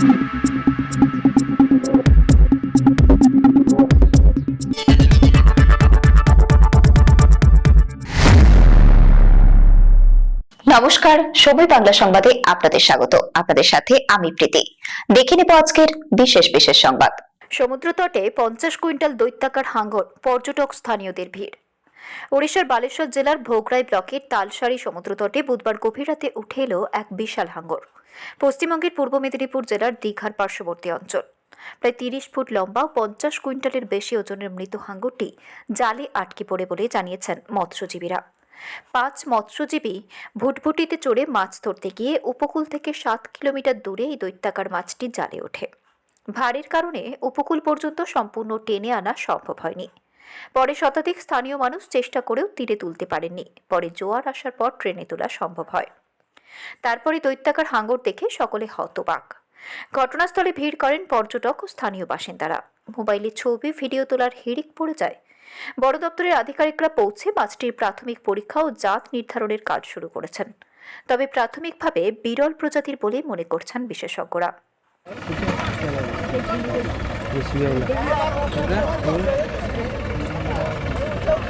নমস্কার সময় বাংলা সংবাদে আপনাদের স্বাগত। আপনাদের সাথে আমি প্রীতি। দেখে নেব আজকের বিশেষ বিশেষ সংবাদ। সমুদ্র তটে পঞ্চাশ কুইন্টাল দৈত্যাকার হাঙ্গর, পর্যটক স্থানীয়দের ভিড়। ওড়িশার বালেশ্বর জেলার ভোগরাই ব্লকের তালসারি সমুদ্র তটে বুধবার গভীর রাতে উঠে এলো এক বিশাল হাঙ্গর। পশ্চিমবঙ্গের পূর্ব মেদিনীপুর জেলার দীঘার পার্শ্ববর্তী অঞ্চল। প্রায় তিরিশ ফুট লম্বা ও পঞ্চাশ কুইন্টালের বেশি ওজনের মৃত হাঙ্গরটি জালে আটকে পড়ে বলে জানিয়েছেন মৎস্যজীবীরা। পাঁচ মৎস্যজীবী ভুটভুটিতে চড়ে মাছ ধরতে গিয়ে উপকূল থেকে সাত কিলোমিটার দূরে এই দৈত্যাকার মাছটি জালে ওঠে। ভারের কারণে উপকূল পর্যন্ত সম্পূর্ণ টেনে আনা সম্ভব হয়নি। পরে শতাধিক স্থানীয় মানুষ চেষ্টা করেও তীরে তুলতে পারেননি। পরে জোয়ার আসার পর ট্রেনে তোলা সম্ভব হয়। তারপরে দৈত্যাকার হাঙ্গর দেখে সকলে হতবাক। ঘটনাস্থলে ভিড় করেন পর্যটক ও স্থানীয় বাসিন্দারা। মোবাইলে ছবি, ভিডিও তোলার হিড়িক পড়ে যায়। বড় দপ্তরের আধিকারিকরা পৌঁছে মাছটির প্রাথমিক পরীক্ষা ও জাত নির্ধারণের কাজ শুরু করেছেন। তবে প্রাথমিকভাবে বিরল প্রজাতির বলে মনে করছেন বিশেষজ্ঞরা।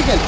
সাইকেল।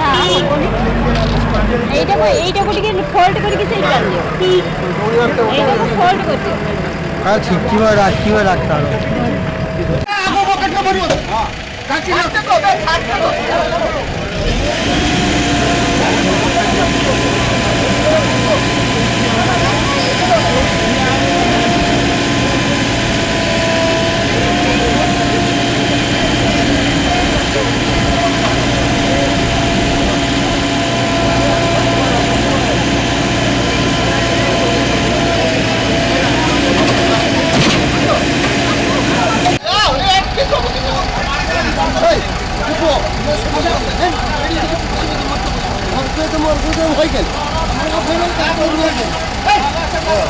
না হবনি এইটা এইটা গুলিকে ফোল্ড করে কিছু এইটা আনলিও এইটাকে ফোল্ড করতে আর ছিটকিবার রাখকিবার রাখতে হবে হয়ে গেল এইটা